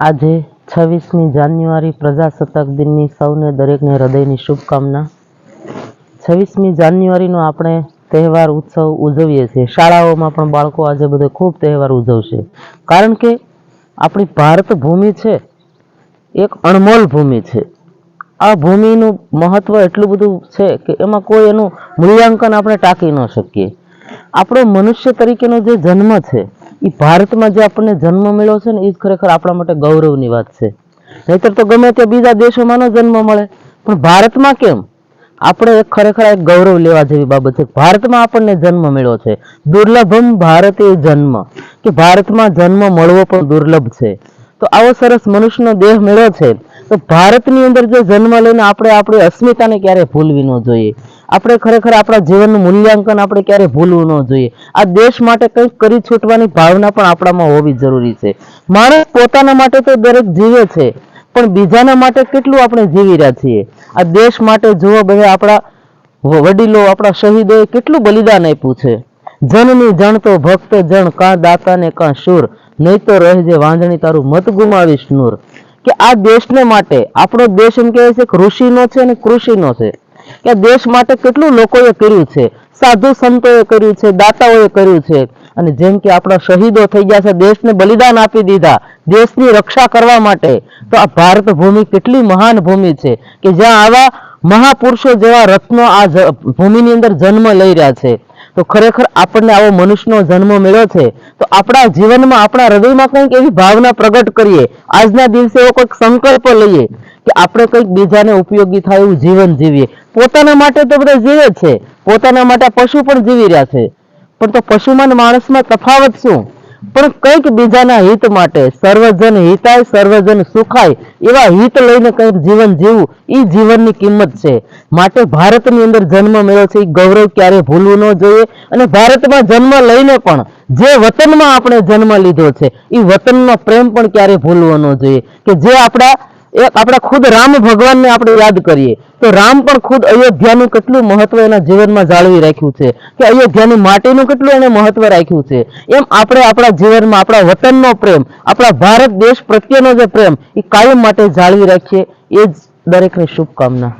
આજે છવ્વીસમી જાન્યુઆરી પ્રજાસત્તાક દિનની સૌને દરેકને હૃદયની શુભકામના. છવ્વીસમી જાન્યુઆરીનો આપણે તહેવાર ઉત્સવ ઉજવીએ છીએ. શાળાઓમાં પણ બાળકો આજે બધે ખૂબ તહેવાર ઉજવશે. કારણ કે આપણી ભારત ભૂમિ છે, એક અણમોલ ભૂમિ છે. આ ભૂમિનું મહત્ત્વ એટલું બધું છે કે એમાં કોઈ એનું મૂલ્યાંકન આપણે ટાંકી ન શકીએ. આપણો મનુષ્ય તરીકેનો જે જન્મ છે એ ભારતમાં જે આપણને જન્મ મળ્યો છે ને એ જ ખરેખર આપણા માટે ગૌરવની વાત છે. નહીતર તો ગમે તે બીજા દેશોમાં જન્મ મળે. પણ ભારતમાં કેમ? આપણે ખરેખર એક ગૌરવ લેવા જેવી બાબત છે. ભારતમાં આપણને જન્મ મળ્યો છે. દુર્લભમ ભારતીય જન્મ. કે ભારતમાં જન્મ મળવો પણ દુર્લભ છે. તો આવો સરસ મનુષ્યનો દેહ મળ્યો છે. તો ભારતની અંદર જે જન્મ લઈને આપણે આપણી અસ્મિતાને ક્યારે ભૂલવી ન જોઈએ? આપણે ખરેખર આપણા જીવનનું મૂલ્યાંકન આપણે ક્યારે ભૂલવું ન જોઈએ? આ દેશ માટે કંઈક કરી છૂટવાની ભાવના પણ આપણામાં હોવી જરૂરી છે. માણસ પોતાના માટે તો દરેક જીવે છે, પણ બીજાના માટે કેટલું આપણે જીવી રહ્યા છીએ? આ દેશ માટે જુઓ બધા આપણા વડીલો, આપણા શહીદોએ કેટલું બલિદાન આપ્યું છે. જનની જણ તો ભક્ત જણ, કાં દાતા ને કાં શૂર. નહીં તો રહેજે વાંધણી તારું મત ગુમાવીશ નૂર. કે આ દેશને માટે, આપણો દેશ એમ કહેવાય છે કે ઋષિનો છે અને કૃષિનો છે. કે દેશ માટે કેટલું લોકોએ કર્યું છે? સાધુ સંતોએ કર્યું છે, દાતાઓએ કર્યું છે. અને જેમ કે આપણા શહીદો થઈ ગયા છે, દેશને બલિદાન આપી દીધા, દેશની રક્ષા કરવા માટે. તો આ ભારત ભૂમિ કેટલી મહાન ભૂમિ છે કે જ્યાં આવા મહાપુરુષો જેવા રત્નો આ ભૂમિની અંદર જન્મ લઈ રહ્યા છે. તો ખરેખર આપણને આવો મનુષ્યનો જન્મ મળ્યો છે, તો આપણા જીવનમાં, આપણા હૃદયમાં કંઈક એવી ભાવના પ્રગટ કરીએ. આજના દિવસે એવો કોઈક સંકલ્પ લઈએ કે આપણે કંઈક બીજાને ઉપયોગી થાય એવું જીવન જીવીએ. પોતાના માટે તો બધા જીવે છે. પોતાના માટે પશુ પણ જીવી રહ્યા છે. પણ તો પશુમાં માણસમાં તફાવત શું? પણ કંઈક બીજાના હિત માટે સર્વજન હિતાય, સર્વજન સુખાય, એવા હિત લઈને કંઈક જીવન જીવવું એ જીવનની કિંમત છે. માટે ભારતની અંદર જન્મ મળ્યો છે એ ગૌરવ ક્યારે ભૂલવું ન જોઈએ. અને ભારતમાં જન્મ લઈને પણ જે વતનમાં આપણે જન્મ લીધો છે એ વતનનો પ્રેમ પણ ક્યારે ભૂલવો ન જોઈએ. કે જે આપણા એક આપણા ખુદ રામ ભગવાનને આપણે યાદ કરીએ. તો રામ પણ ખુદ અયોધ્યાનું કેટલું મહત્વ એના જીવનમાં જાળવી રાખ્યું છે. કે અયોધ્યાની માટીનું કેટલું એને મહત્વ રાખ્યું છે. એમ આપણે આપણા જીવનમાં, આપણા વતનનો પ્રેમ, આપણા ભારત દેશ પ્રત્યેનો જે પ્રેમ, એ કાયમ માટે જાળવી રાખીએ. એ જ દરેકની શુભકામના.